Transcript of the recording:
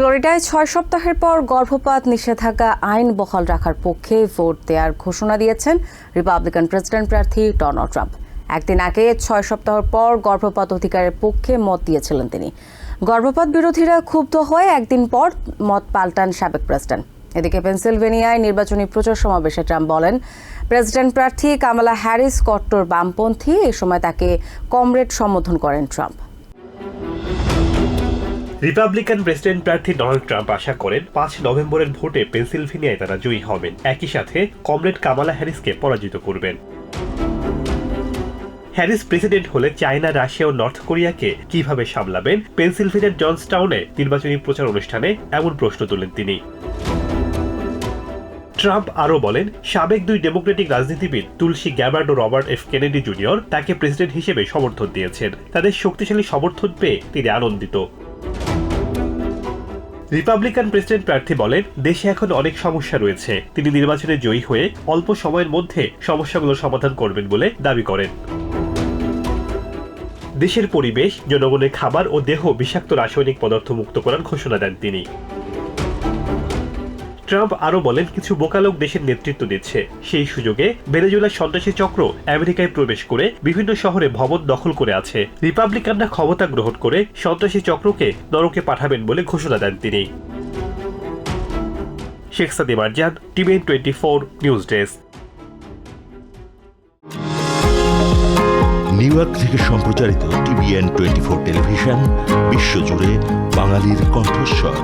ফ্লোরিডায় ছয় সপ্তাহের পর গর্ভপাত নিষেধাজ্ঞা আইন বহাল রাখার পক্ষে ভোট দেওয়ার ঘোষণা দিয়েছেন রিপাবলিকান প্রেসিডেন্ট প্রার্থী ডোনাল্ড ট্রাম্প। একদিন আগে ছয় সপ্তাহ পর গর্ভপাত অধিকারের পক্ষে মত দিয়েছিলেন তিনি। গর্ভপাত বিরোধীরা ক্ষুব্ধ হয়ে একদিন পর মত পাল্টান সাবেক প্রেসিডেন্ট। এদিকে পেনসিলভেনিয়ায় নির্বাচনী প্রচার সমাবেশে ট্রাম্প বলেন, প্রেসিডেন্ট প্রার্থী কামালা হ্যারিস কট্টর বামপন্থী, এ সময় তাকে কমরেড সম্বোধন করেন ট্রাম্প। রিপাবলিকান প্রেসিডেন্ট প্রার্থী ডোনাল্ড ট্রাম্প আশা করেন পাঁচ নভেম্বরের ভোটে পেনসিলভেনিয়ায় তারা জয়ী হবেন। একই সাথে কমরেড কামালা হ্যারিসকে পরাজিত করবেন। হ্যারিস প্রেসিডেন্ট হলে চায়না, রাশিয়া ও নর্থ কোরিয়াকে কীভাবে সামলাবেন? পেনসিলভেনিয়ার জনসটাউনে নির্বাচনী প্রচার অনুষ্ঠানে এমন প্রশ্ন তোলেন তিনি। ট্রাম্প আরও বলেন, সাবেক দুই ডেমোক্রেটিক রাজনীতিবিদ তুলসী গ্যাবার্ড ও রবার্ট এফ কেনেডি জুনিয়র তাকে প্রেসিডেন্ট হিসেবে সমর্থন দিয়েছেন। তাদের শক্তিশালী সমর্থন পেয়ে তিনি আনন্দিত। রিপাবলিকান প্রেসিডেন্ট প্রার্থী বলেন, দেশে এখন অনেক সমস্যা রয়েছে। তিনি নির্বাচনে জয়ী হয়ে অল্প সময়ের মধ্যে সমস্যাগুলো সমাধান করবেন বলে দাবি করেন। দেশের পরিবেশ, জনগণের খাবার ও দেহ বিষাক্ত রাসায়নিক পদার্থ মুক্ত করার ঘোষণা দেন তিনি। ট্রাম্প আরও বলেন, কিছু বোকালোক দেশের নেতৃত্ব দিচ্ছে। সেই সুযোগে ভেনেজুয়েলার সন্ত্রাসী চক্র আমেরিকায় প্রবেশ করে বিভিন্ন শহরে ভবন দখল করে আছে। রিপাবলিকানরা ক্ষমতা গ্রহণ করে সন্ত্রাসী চক্রকে নরকে পাঠাবেন বলে ঘোষণা দেন তিনি। Sheikh Sadi Marjan, TVN twenty four news desk. New York থেকে সম্প্রচারিত টিভিএন টোয়েন্টি ফোর টেলিভিশন, বিশ্বজুড়ে বাঙালির কণ্ঠস্বর।